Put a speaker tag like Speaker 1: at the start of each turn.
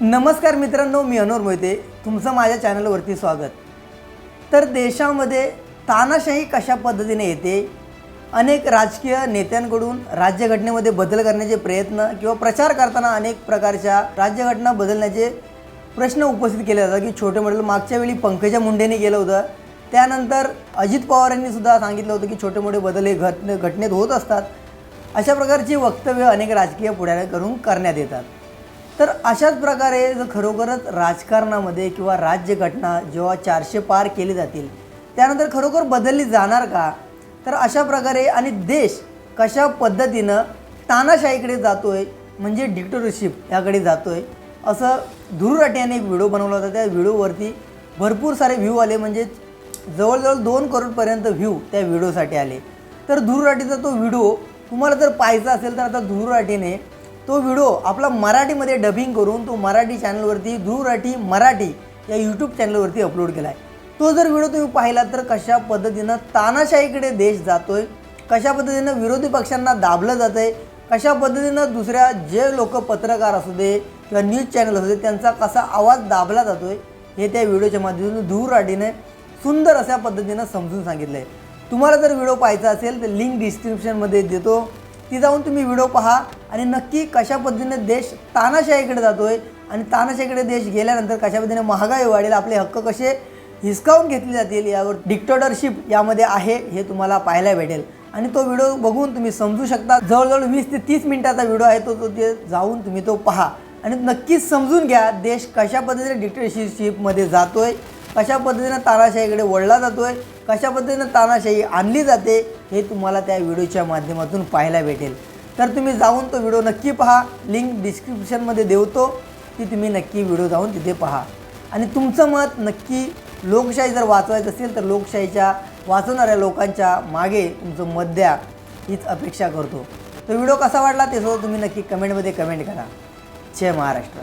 Speaker 1: नमस्कार मित्रांनो मी अनोर मोहिते. तुमचं माझ्या चॅनलवरती स्वागत. तर देशामध्ये तानाशाही कशा पद्धतीने येते? अनेक राजकीय नेत्यांकडून राज्यघटनेमध्ये बदल करण्याचे प्रयत्न किंवा प्रचार करताना अनेक प्रकारच्या राज्यघटना बदलण्याचे प्रश्न उपस्थित केले जातात. की छोटे मोठे मागच्या वेळी पंकजा मुंडेने केलं होतं. त्यानंतर अजित पवार यांनी सुद्धा सांगितलं होतं की छोटे मोठे बदल हे घटने घटनेत होत असतात. अशा प्रकारची वक्तव्य अनेक राजकीय पुढाऱ्यांकडून करण्यात येतात. तर अशाच प्रकारे जर खरोखरच राजकारणामध्ये किंवा राज्यघटना जेव्हा चारशे पार केली जातील त्यानंतर खरोखर बदलली जाणार का? तर अशा प्रकारे आणि देश कशा पद्धतीनं तानाशाहीकडे जातो आहे म्हणजे डिक्टोरशिप याकडे जातो आहे असं धुरुराट्याने एक व्हिडिओ बनवला होता. त्या व्हिडिओवरती भरपूर सारे व्ह्यू आले म्हणजे जवळजवळ दोन करोडपर्यंत व्ह्यू त्या व्हिडिओसाठी आले. तर धुरुराटीचा तो व्हिडिओ तुम्हाला जर पाहायचा असेल तर आता धुरुराटीने तो व्हिडिओ आपला मराठीमध्ये डबिंग करून तो मराठी चॅनलवरती ध्रुवराठी मराठी या यूट्यूब चॅनलवरती अपलोड केला आहे तो जर व्हिडिओ तुम्ही पाहिला तर कशा पद्धतीनं तानाशाहीकडे देश जातोय कशा पद्धतीनं विरोधी पक्षांना दाबलं जातं आहे कशा पद्धतीनं दुसऱ्या जे लोक पत्रकार असू दे किंवा न्यूज चॅनल असू दे त्यांचा कसा आवाज दाबला जातो आहे हे त्या व्हिडिओच्या माध्यमातून धूर सुंदर अशा पद्धतीनं समजून सांगितलं आहे तुम्हाला जर व्हिडिओ पाहायचा असेल तर लिंक डिस्क्रिप्शनमध्ये देतो. ती जाऊन तुम्ही व्हिडिओ पहा आणि नक्की कशा पद्धतीने देश तानाशाहीकडे जातोय आणि तानाशाहीकडे देश गेल्यानंतर कशा पद्धतीने महागाई वाढेल आपले हक्क कसे हिसकावून घेतले जातील यावर डिक्टेटरशिप यामध्ये आहे हे तुम्हाला पाहायला भेटेल. आणि तो व्हिडिओ बघून तुम्ही समजू शकता. जवळजवळ वीस ते तीस मिनिटाचा व्हिडिओ आहे तो तो ते जाऊन तुम्ही तो पहा. आणि नक्कीच समजून घ्या देश कशा पद्धतीने डिक्टेटरशिपमध्ये आहे कशा पद्धतीनं तानाशाहीकडे वळला जातोय कशा पद्धतीनं तानाशाही आणली जाते हे तुम्हाला त्या व्हिडिओच्या माध्यमातून पाहायला भेटेल. तर तुम्ही जाऊन तो व्हिडिओ नक्की पहा. लिंक डिस्क्रिप्शनमध्ये देवतो. ती तुम्ही नक्की व्हिडिओ जाऊन तिथे पहा. आणि तुमचं मत नक्की लोकशाही जर वाचवायचं असेल तर लोकशाहीच्या वाचवणाऱ्या लोकांच्या मागे तुमचं मत द्या. हीच अपेक्षा करतो. तो व्हिडिओ कसा वाटला ते सुद्धा तुम्ही नक्की कमेंटमध्ये कमेंट करा. जय महाराष्ट्र.